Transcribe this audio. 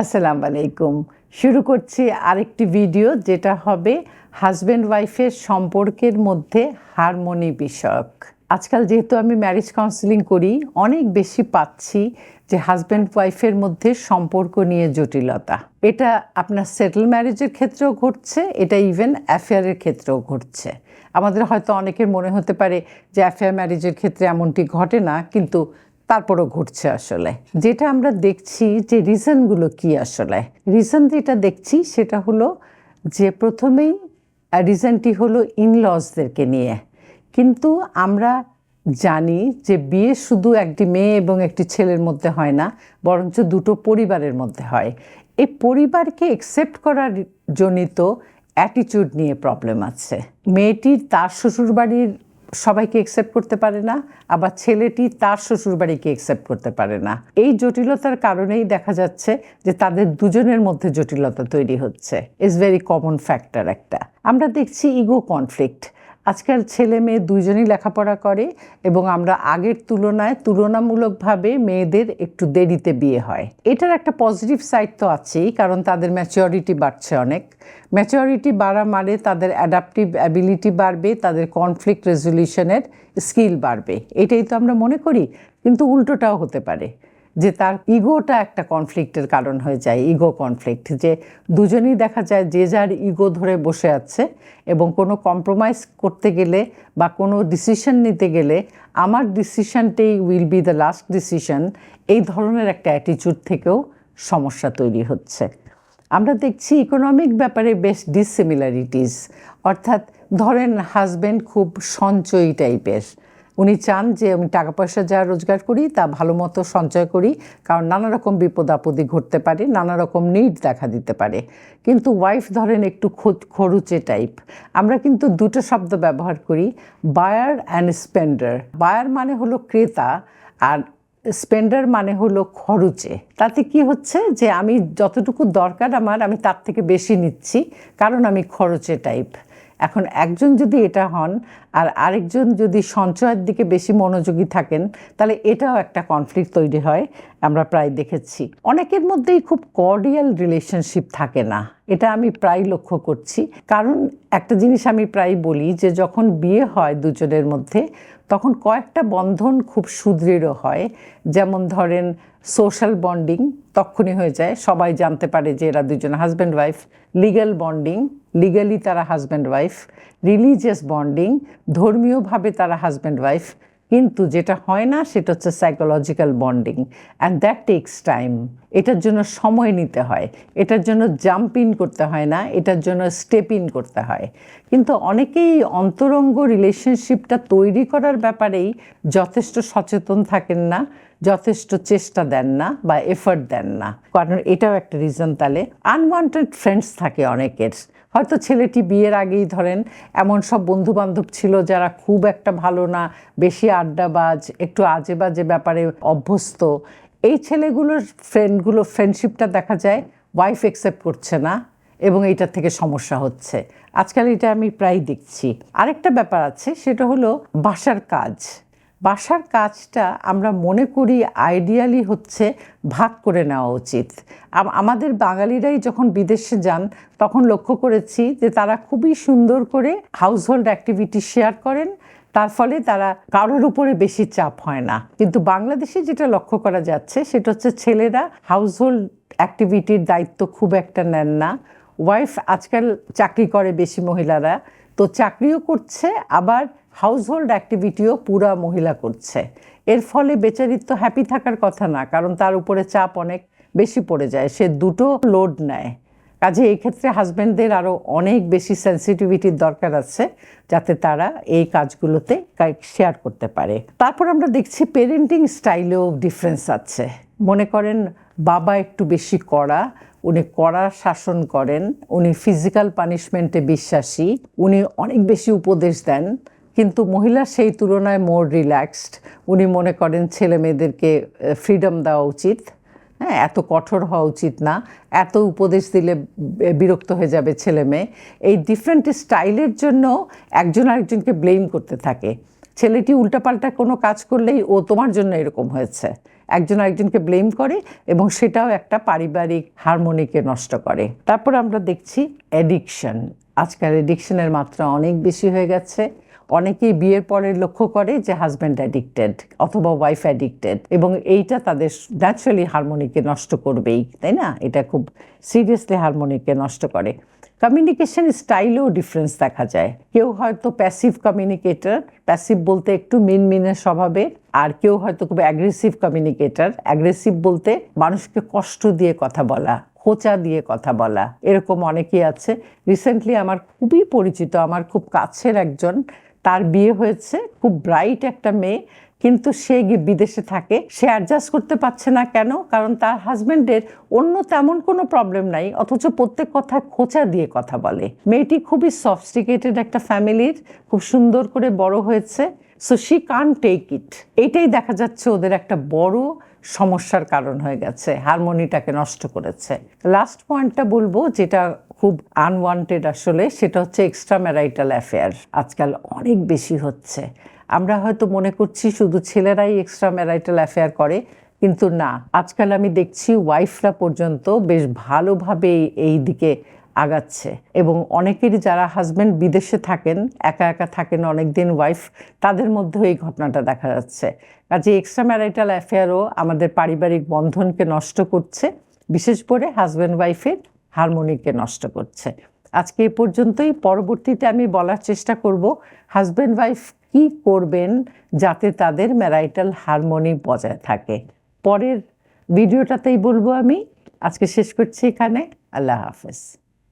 আসসালামু আলাইকুম শুরু করছি আরেকটি ভিডিও যেটা হবে হাজব্যান্ড ওয়াইফের সম্পর্কের মধ্যে হারমোনি বিষয়ক। আজকাল যেহেতু আমি ম্যারেজ কাউন্সিলিং করি, অনেক বেশি পাচ্ছি যে হাজব্যান্ড ওয়াইফের মধ্যে সম্পর্ক নিয়ে জটিলতা। এটা আপনার সেটেল ম্যারেজের ক্ষেত্রেও ঘটছে, এটা ইভেন অ্যাফেয়ারের ক্ষেত্রেও ঘটছে। আমাদের হয়তো অনেকের মনে হতে পারে যে অ্যাফেয়ার ম্যারেজের ক্ষেত্রে এমনটি ঘটে না, কিন্তু তারপরও ঘটছে আসলে। যেটা আমরা দেখছি যে রিজনগুলো কি আসলে? রিজন যেটা দেখছি সেটা হলো যে প্রথমেই রিজনটি হলো ইনলসদেরকে নিয়ে। কিন্তু আমরা জানি যে বিয়ে শুধু একটি মেয়ে এবং একটি ছেলের মধ্যে হয় না, বরঞ্চ দুটো পরিবারের মধ্যে হয়। এই পরিবারকে একসেপ্ট করার জনিত অ্যাটিটিউড নিয়ে প্রবলেম আছে। মেয়েটির তার শ্বশুরবাড়ির সবাইকে একসেপ্ট করতে পারে না, আবার ছেলেটি তার শ্বশুরবাড়িকে একসেপ্ট করতে পারে না। এই জটিলতার কারণেই দেখা যাচ্ছে যে তাদের দুজনের মধ্যে জটিলতা তৈরি হচ্ছে। ইজ ভেরি কমন ফ্যাক্টর একটা। আমরা দেখছি ইগো কনফ্লিক্ট আজকাল ছেলে মেয়ে দুইজনই লেখাপড়া করে এবং আমরা আগের তুলনায় তুলনামূলকভাবে মেয়েদের একটু দেরিতে বিয়ে হয়। এটার একটা পজিটিভ সাইড তো আছেই, কারণ তাদের ম্যাচিওরিটি বাড়ছে অনেক। ম্যাচিওরিটি বাড়া মানে তাদের অ্যাডাপটিভ অ্যাবিলিটি বাড়বে, তাদের কনফ্লিক্ট রেজলিউশনের স্কিল বাড়বে। এটাই তো আমরা মনে করি, কিন্তু উল্টোটাও হতে পারে। যে তার ইগোটা একটা কনফ্লিক্টের কারণ হয়ে যায়, ইগো কনফ্লিক্ট যে দুজনেই দেখা যায় যে যার ইগো ধরে বসে আছে এবং কোনো কম্প্রোমাইজ করতে গেলে বা কোনো ডিসিশন নিতে গেলে আমার ডিসিশনটাই will be the last decision এই ধরনের একটা অ্যাটিচিউড থেকেও সমস্যা তৈরি হচ্ছে। আমরা দেখছি ইকোনমিক ব্যাপারে বেশ ডিসিমিলারিটিস অর্থাৎ ধরেন হাজব্যান্ড খুব সঞ্চয়ী টাইপের উনি চান যে আমি টাকা পয়সা যা রোজগার করি, তা ভালো মতো সঞ্চয় করি, কারণ নানা রকম বিপদ আপদে ঘটতে পারে, নানা রকম নিড দেখা দিতে পারে। কিন্তু ওয়াইফ ধরেন একটু খরুচে টাইপ আমরা কিন্তু দুটো শব্দ ব্যবহার করি বায়ার অ্যান্ড স্পেন্ডার বায়ার মানে হলো ক্রেতা আর স্পেন্ডার মানে হলো খরচে। তাতে কি হচ্ছে যে আমি যতটুকু দরকার আমার, আমি তার থেকে বেশি নিচ্ছি, কারণ আমি খরচে টাইপ এখন একজন যদি এটা হন আর আরেকজন যদি সঞ্চয়ের দিকে বেশি মনোযোগী থাকেন, তাহলে এটাও একটা কনফ্লিক্ট তৈরি হয়, আমরা প্রায় দেখেছি। অনেকের মধ্যেই খুব কর্ডিয়াল রিলেশনশিপ থাকে না, এটা আমি প্রায় লক্ষ্য করছি। কারণ একটা জিনিস আমি প্রায় বলি যে, যখন বিয়ে হয় দুজনের মধ্যে, তখন কয়েকটা বন্ধন খুব সুদৃঢ় হয়। যেমন ধরেন সোশ্যাল বন্ডিং তখনই হয়ে যায়। সবাই জানতে পারে যে এরা দুজন husband wife legal bonding legally তারা হাজব্যান্ড ওয়াইফ রিলিজিয়াস বন্ডিং ধর্মীয়ভাবে তারা হাজব্যান্ড ওয়াইফ কিন্তু যেটা হয় না, সেটা হচ্ছে psychological bonding and that takes time এটার জন্য সময় নিতে হয়। এটার জন্য জাম্প ইন করতে হয় না। এটার জন্য স্টেপ ইন করতে হয়। কিন্তু অনেকেই অন্তরঙ্গ রিলেশনশিপটা তৈরি করার ব্যাপারেই যথেষ্ট সচেতন থাকেন না, যথেষ্ট চেষ্টা দেন না বা এফার্ট দেন না। কারণ এটাও একটা রিজন তাহলে আনওয়ান্টেড ফ্রেন্ডস থাকে অনেকের। হয়তো ছেলেটি বিয়ের আগেই ধরেন এমন সব বন্ধু বান্ধব ছিল যারা খুব একটা ভালো না, বেশি আড্ডাবাজ, একটু আজে বাজে ব্যাপারে অভ্যস্ত। এই ছেলেগুলোর ফ্রেন্ডগুলো ফ্রেন্ডশিপটা দেখা যায় ওয়াইফ একসেপ্ট করছে না এবং এইটার থেকে সমস্যা হচ্ছে। আজকাল এটা আমি প্রায় দেখছি। আরেকটা ব্যাপার আছে, সেটা হলো বাসার কাজ। বাসার কাজটা আমরা মনে করি আইডিয়ালি হচ্ছে ভাগ করে নেওয়া উচিত। আমাদের বাঙালিরাই যখন বিদেশে যান, তখন লক্ষ্য করেছি যে তারা খুবই সুন্দর করে হাউসহোল্ড অ্যাক্টিভিটি শেয়ার করেন, তার ফলে তারা কারোর উপরে বেশি চাপ হয় না। কিন্তু বাংলাদেশে যেটা লক্ষ্য করা যাচ্ছে, সেটা হচ্ছে ছেলেরা হাউসহোল্ড অ্যাক্টিভিটির দায়িত্ব খুব একটা নেন না। ওয়াইফ আজকাল চাকরি করে বেশি মহিলারা, তো চাকরিও করছে, আবার হাউসহোল্ড অ্যাক্টিভিটিও পুরা মহিলা করছে। এর ফলে বেচারির তো হ্যাপি থাকার কথা না, কারণ তার উপরে চাপ অনেক বেশি পড়ে যায়। সে দুটো লোড নেয়। কাজে এই ক্ষেত্রে হাজব্যান্ডদের আরও অনেক বেশি সেন্সিটিভিটির দরকার আছে যাতে তারা এই কাজগুলোতে শেয়ার করতে পারে। তারপর আমরা দেখছি পেরেন্টিং স্টাইলেও ডিফারেন্স আছে। মনে করেন বাবা একটু বেশি কড়া, উনি কড়া শাসন করেন, উনি ফিজিক্যাল পানিশমেন্টে বিশ্বাসী, উনি অনেক বেশি উপদেশ দেন, কিন্তু মহিলা সেই তুলনায় মোর রিল্যাক্সড উনি মনে করেন ছেলে মেয়েদেরকে ফ্রিডম দেওয়া উচিত। হ্যাঁ এত কঠোর হওয়া উচিত না। এত উপদেশ দিলে বিরক্ত হয়ে যাবে ছেলে মেয়ে। এই ডিফারেন্ট স্টাইলের জন্য একজন আরেকজনকে ব্লেম করতে থাকে। ছেলেটি উল্টাপাল্টা কোনো কাজ করলেই ও তোমার জন্য এরকম হয়েছে। একজন আরেকজনকে ব্লেম করে এবং সেটাও একটা পারিবারিক হারমোনিকে নষ্ট করে। তারপর আমরা দেখছি অ্যাডিকশন আজকাল অ্যাডিকশনের মাত্রা অনেক বেশি হয়ে গেছে। অনেকেই বিয়ের পরে লক্ষ্য করে যে হাজব্যান্ড অ্যাডিক্টেড অথবা ওয়াইফ অ্যাডিক্টেড এবং এইটা তাদের ন্যাচারালি হারমোনিকে নষ্ট করবেই, তাই না? এটা খুব সিরিয়াসলি হারমোনিকে নষ্ট করে। কমিউনিকেশন স্টাইলেও ডিফারেন্স দেখা যায়। কেউ হয়তো প্যাসিভ কমিউনিকেটর প্যাসিভ বলতে একটু মিন মিনের স্বভাবের, আর কেউ হয়তো খুব অ্যাগ্রেসিভ কমিউনিকেটর অ্যাগ্রেসিভ বলতে মানুষকে কষ্ট দিয়ে কথা বলা। খোঁচা দিয়ে কথা বলা। এরকম অনেকেই আছে। রিসেন্টলি আমার খুবই পরিচিত, আমার খুব কাছের একজন। তার বিয়ে হয়েছে, খুব ব্রাইট একটা মেয়ে। কিন্তু সে বিদেশে থাকে। সে অ্যাডজাস্ট করতে পারছে না কেন? কারণ তার হাজব্যান্ডের অন্য তেমন কোনো প্রবলেম নাই। অথচ প্রত্যেক কথায় খোঁচা দিয়ে কথা বলে। মেয়েটি খুবই সফস্টিকেটেড একটা ফ্যামিলির খুব সুন্দর করে বড় হয়েছে। So she can take it এইটাই দেখা যাচ্ছে ওদের একটা বড় সমস্যার কারণ হয়ে গেছে, হারমোনিটাকে নষ্ট করেছে। লাস্ট পয়েন্টটা বলব যেটা খুব আনওয়ান্টেড আসলে, সেটা হচ্ছে এক্সট্রা ম্যারাইটাল অ্যাফেয়ার আজকাল অনেক বেশি হচ্ছে। আমরা হয়তো মনে করছি শুধু ছেলেরাই এক্সট্রা ম্যারাইটাল অ্যাফেয়ার করে, কিন্তু না। আজকাল আমি দেখছি ওয়াইফরা পর্যন্ত বেশ ভালোভাবে এই দিকে আগাচ্ছে। এবং অনেকেরই যারা হাজব্যান্ড বিদেশে থাকেন, একা একা থাকেন, অনেকদিন ওয়াইফ তাদের মধ্যেও এই ঘটনাটা দেখা যাচ্ছে। কাজে এক্সট্রা ম্যারাইটাল অ্যাফেয়ারও আমাদের পারিবারিক বন্ধনকে নষ্ট করছে, বিশেষ করে হাজব্যান্ড ওয়াইফের হারমোনিকে নষ্ট করছে। আজকে এ পর্যন্তই, পরবর্তীতে আমি বলার চেষ্টা করব হাজব্যান্ড ওয়াইফ কি করবেন যাতে তাদের ম্যারাইটাল হারমোনি বজায় থাকে। পরের ভিডিওটাতেই বলব আমি। আজকে শেষ করছি এখানে। আল্লাহ হাফেজ।